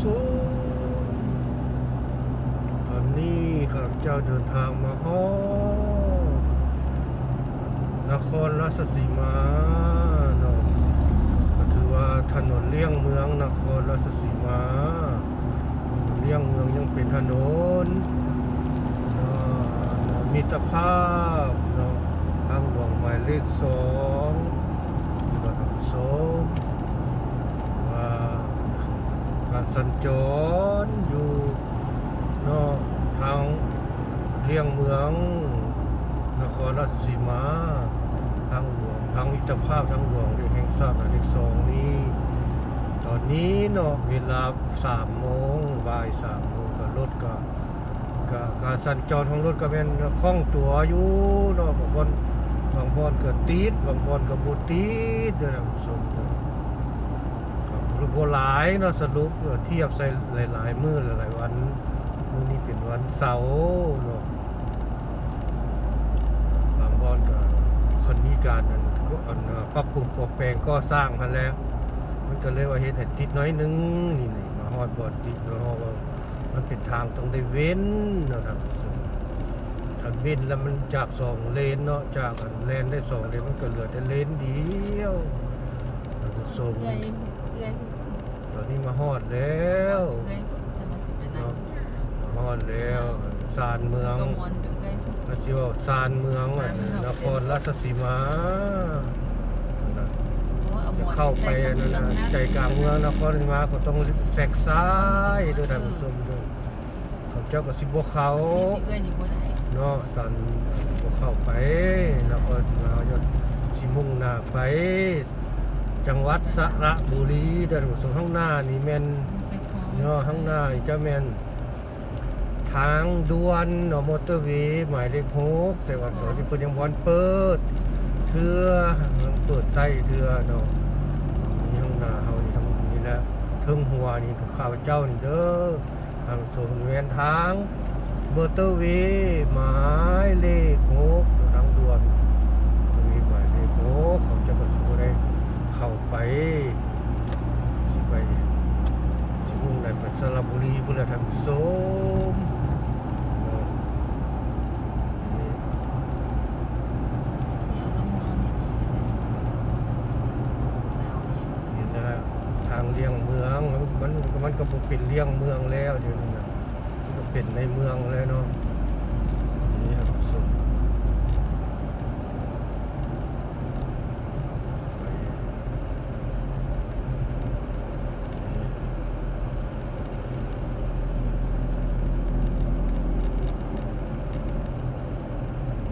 สูตอนนี้ข้าพเจ้าเดินทางมาฮอดนครราชสีมาเนาะก็ถือว่าถนนเลี่ยงเมืองนครราชสีมาเลี่ยงเมืองยังเป็นถนนมิตรภาพเนาะทางหลวงหมายเลขสองที่ว่าทำโซว่าการ สัญจรอยู่นาะทางเลี่ยงเมือง นครราชสีมา ทางหลวงทางมิตรภาพทางหลวงเรียกแห่งชาติหมายเลขสองนี้ ตอนนี้เนาะเวลาสามโมงบ่ายสามโมงก็รถก็ก็การสัญจรของรถก็เป็นคล่องตัวอยู่เนาะบางบอนบางบอนก็ติดบางบอนก็บ่ติดเด้อนะผู้ชม เนาะก็บ่หลายเนาะสรุปเทียบใส่หลาย ๆ มือหลายๆวันมื้อนี้เป็นวันเสาร์เนาะบางบอนก็คนมีการนั้นก็อันปรับปรุงปรับแปลงก็สร้างมาแล้ว มันก็เลยว่าเฮ็ดให้ติดน้อยหนึงนี่นี่มาฮอดบ่อนติดเนาะว่ามันเป็นทางต้องได้เว้นเนาะครับถ้าเว้นแล้วมันจากสองเลนเนาะจากอันเลนได้สองเลนมันก็เหลือแต่เลนเดียวท่านผู้ชมเอื้อยเอื้อย ตอนนี้มาฮอดแล้วเอื้อยจะมาสิไปนั่งมาฮอดแล้วศาลเมืองก็มวนไปเอื้อยพระเจ้าซานเมืองอะนครราชสีมานะเพราะว่าเอาหมจะวนเข้าไปใส่กระนั่นเบื้องนะนะใจกลางเมืองนครราชสีมาก็ต้องแสกซ้ายด้วยท่านผู้ชมด้วยเขาเจ้าก็สิบวเขานี่สิเอื้อยนี่บ่ได้เนาะสันบวเข้าไปนครราชสีมาจะสิมุ่งหน้าไป จังหวัดสระบุรีเดินผู้ชมข้างหน้านี่แม่นใส่ของเนาะข้างหน้าจะแมนทางด่วนเนาะมอเตอร์เวย์หมายเลขหกแต่ว่าตอนนี้เพิ่นยังบ่ทันเปิดเทื่อยังเปิดใต้เทื่อเนาะนี่ข้างหน้าเฮานี่ทางนี้แหละเทิงหัวนี่ข้าพเจ้านี่เด้อทางโซนแม่นทางมอเตอร์เวย์หมายเลขหกทางด่วนมอเตอร์วีหมายเลขหก เข้าไปไปที่มุ่งในปัสระบุรีพุ่นอนอนไปเลยหนาวนี่นี่นะทางเลี่ยงเมืองมันมันก็บ่เป็นเลี่ยงเมืองแล้วเดี๋ยวนี้นะก็เป็นในเมืองแล้วเนาะนี่ครับสมไป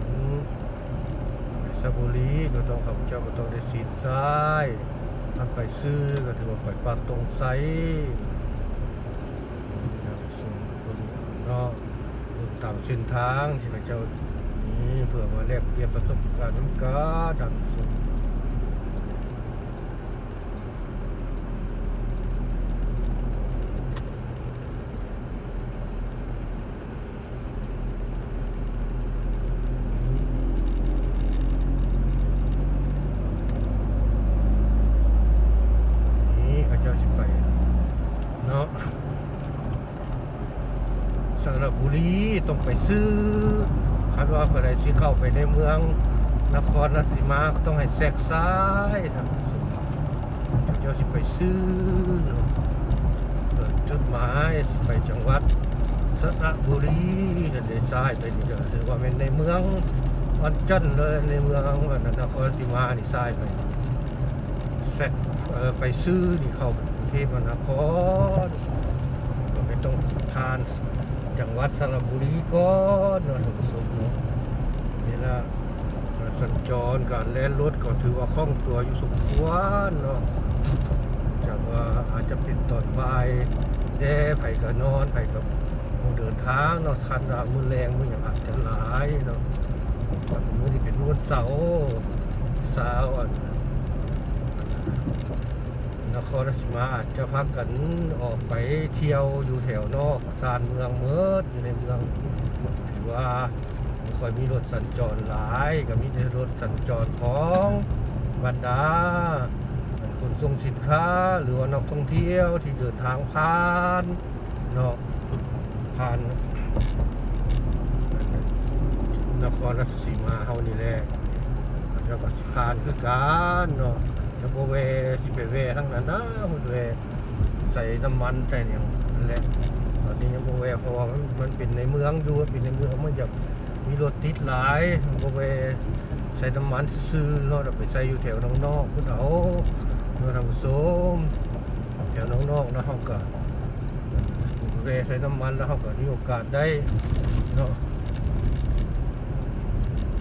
อืม ลีก็ต้องข้าพเจ้าก็ต้องได้สีดซ้ายท่านไปซื้อก็ถือว่าไปปากตรงไซส่งคนนอกตามเส้นทางที่พระเจ้านี้เพื่อมาแลกเปลี่ยนประสบการณ์น้ำกาดังสุดนี่ข้าเจ้าสิไปเนาะสระบุรี ต้องไปซื้อคาดว่าเมื่อไรที่เข้าไปในเมืองนครราชสีมาต้องให้แทรกซ้ายทางสุดเจ้าสิไปซื้อจุดหมายไปจังหวัดสระบุรีนั่นเดซ้ายไปนี่ก็ถือว่าเป็นในเมืองวันจันเลยในเมืองนครราชสีมานี่ซ้ายไปแทรกไปซื้อนี่เข้ากรุงเทพมหานครก็ไม่ต้องทาน จังหวัดสระบุรีก่อนเนาะท่านผู้ชมเนาะนี่ละการสัญจรการแล่นรถก็ถือว่าคล่องตัวอยู่สมควรเนาะจากว่าอาจจะเป็นตอนบ่ายแด่ไผก็นอนไผก็ผู้เดินทางเนาะคันดามือแรงมืออย่างอาจจะหลายเนาะมือที่เป็นวันเสาร์เสาร์อัน นครราชสีมาอาจจะพักกันออกไปเที่ยวอยู่แถวนอกซานเมืองเมิดอยู่ในเมืองถือว่าค่อยมีรถสัญจรหลายก็มีรถสัญจรของบรรดาคนส่งสินค้าหรือว่านักท่องเที่ยวที่เดินทางผ่านเนาะผ่านนครราชสีมาเฮานี่แหละแล้วก็ผ่านคือกันเนาะ จะบ่แวสิไปแวทั้งนั้นนะพุ่นแวใส่น้ำมันใส่หยังนั่นแหละตอนนี้ยังบ่แวเพราะว่ามันมันเป็นในเมืองอยู่เป็นในเมืองมันอยากมีรถติดหลายโบ่แวใส่น้ำมันซื้อเขาเอาไปใส่อยู่แถวนอกนอกพุ่นเอาเมื่อทำสมแถวนอกนอกแล้วเฮาก็แวใส่น้ำมันแล้วเฮาก็มีโอกาสได้เนาะ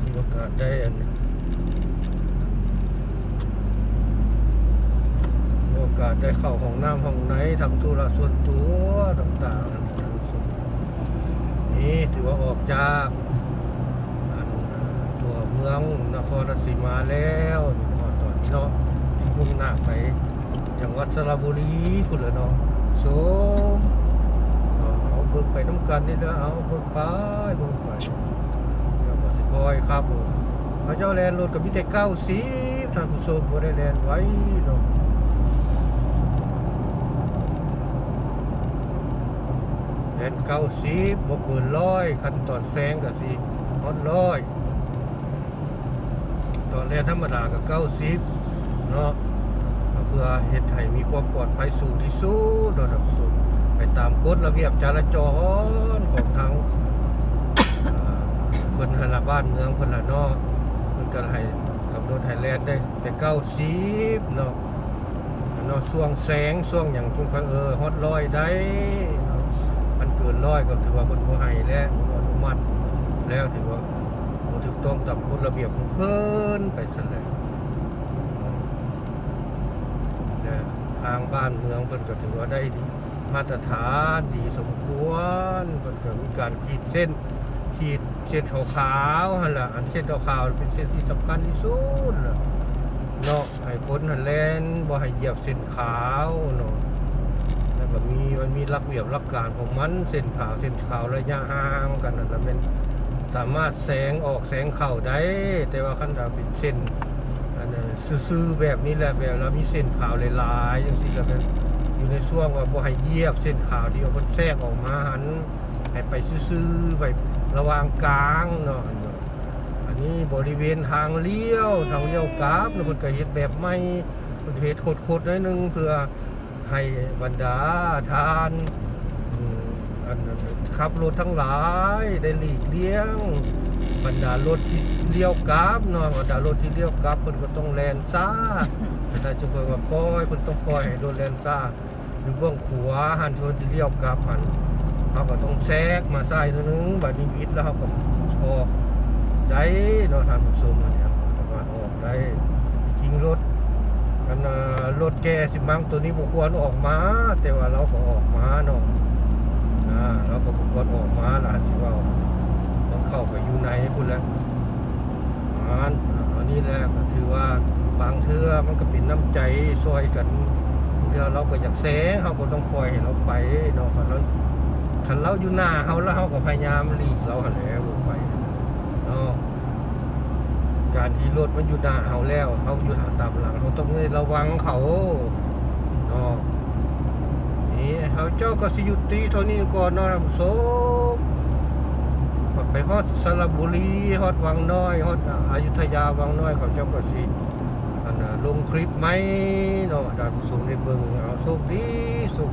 มีโอกาสได้อัน มีโอกาส ได้เข้าห้องน้ำห้องไหนทำธุระส่วนตัวต่างๆนี่ถือว่าออกจากอันตัวเมืองนครราชสีมาแล้วพอตอนเนาะที่มุ่งหน้าไปจังหวัดสระบุรีคุณเหรอเนาะโสมเอาเบิกไปน้ำกันนี่เด้อเอาเบิกไปเบิกไปเดี๋ยวก็สิคอยครับผมพระเจ้าแลนรถกับมิเตเก้าสิบท่านผู้ชมบ่ได้แลนไว้เนาะ แอ นเก้าสิบบวกเกินร้อยขั้นตอนแซงกับสิฮอดร้อยตอนแรกธรรมดากับเก้าสิบเนาะเพื่อเหตุให้มีความปลอดภัยสูงที่สุดระดับสุดไปตามกฎระเบียบจราจรของทางคนหละบ้านเมืองคนละนาะมันก็ให้กำหนดให้แลนได้ แต่เก้าสิบเนาะเนาะช่วงแสงช่วงอย่างช่วงเออฮอดร้อยได้ กินร้อยก็ถือว่าคนบ่ให้แล้วบ่อนุมัติแล้วถือว่าบ่ถูกต้องตามกฎระเบียบของเพิ่นไปซั่นและเนี่ยทางบ้านเมืองเพิ่นก็ถือว่าได้มาตรฐานดีสมควรเพิ่นก็มีการขีดเส้นขีดเส้นขาวๆหั่นล่ะอันเส้นขาวๆเป็นเส้นที่สำคัญที่สุดเนาะให้คนหันแล่นบ่ให้เหยียบเส้นขาวเนาะ ก็มีมันมีรักเบียบรักการของมันเส้นขาวเส้นขาวระยะห่างกันนั่นเป็นสามารถแสงออกแสงเข้าได้ แต่ว่าขั้นดาเป็นเส้นอันนั้นซื่อแบบนี้แหละแบบแล้วมีเส้นขาวลายๆอย่างที่ก็เป็นอยู่ในช่วงว่าบ่ให้เยียบเส้นขาวที่ว่ามันแทรกออกมาหันให้ไปซื่อๆไประหวางกลางเนาะอันนี้บริเวณทางเลี้ยวทางเลี้ยวกราฟแล้วเพิ่นก็เฮ็ดแบบใหม่เพิ่นเฮ็ดโคตรๆหน่อยนึงเพื่อ ให้บรรดาทานขับรถทั้งหลายได้หลีกเลี่ยง บรรดารถที่เลี้ยวกราฟเนาะบรรดารถที่เลี้ยวกราฟเพิ่นก็ต้องแลนซ่าแต่ถ้าจะเพิ่นว่าปล่อยเพิ่นต้องปล่อยให้รถแลนซ่าอยู่เบื้องขวาหันรถที่เลี้ยวกราฟหันเขาก็ต้องแทรกมาซ้ายตัวนึงบัดนี้วิดแล้วเขาก็ออกได้เนาะทานผู้ชมอันเนี่ยมาออกได้ทิ้งรถกันนะ รถแกสิมังตัวนี้บุควรออกมา แต่ว่าเราก็ออกมาเนาะอ่าเราก็บุควรออกมาล่ะที่ว่าต้องเข้าไปอยู่ในพุ่นแล้วอันอันนี้แหละก็ถือว่าบางเทื่อมันก็เป็นน้ำใจซอยกันเดี๋ยวเราก็อยากแสงเขาก็ต้องปล่อยให้เราไปเนาะคันเราคันเราอยู่หน้าเขาแล้วเขาก็พยายามหลีกเราหันแล้วไปเนาะ การที่รถมันอยู่หน้าเขาแล้วเขาอยู่หาตามหลังเขาต้องระวังเขาเนาะนี่เขาเจ้าก็สิหยุติเท่านี้ก่อนเนาะท่านผู้ชมไปฮอดสระบุรีฮอดวังน้อยฮอดอยุธยาวังน้อยเขาเจ้าก็สิอันน่ะลงคลิปไหมเนาะท่านผู้ชมได้เบิ่งเอาโชคดีสุข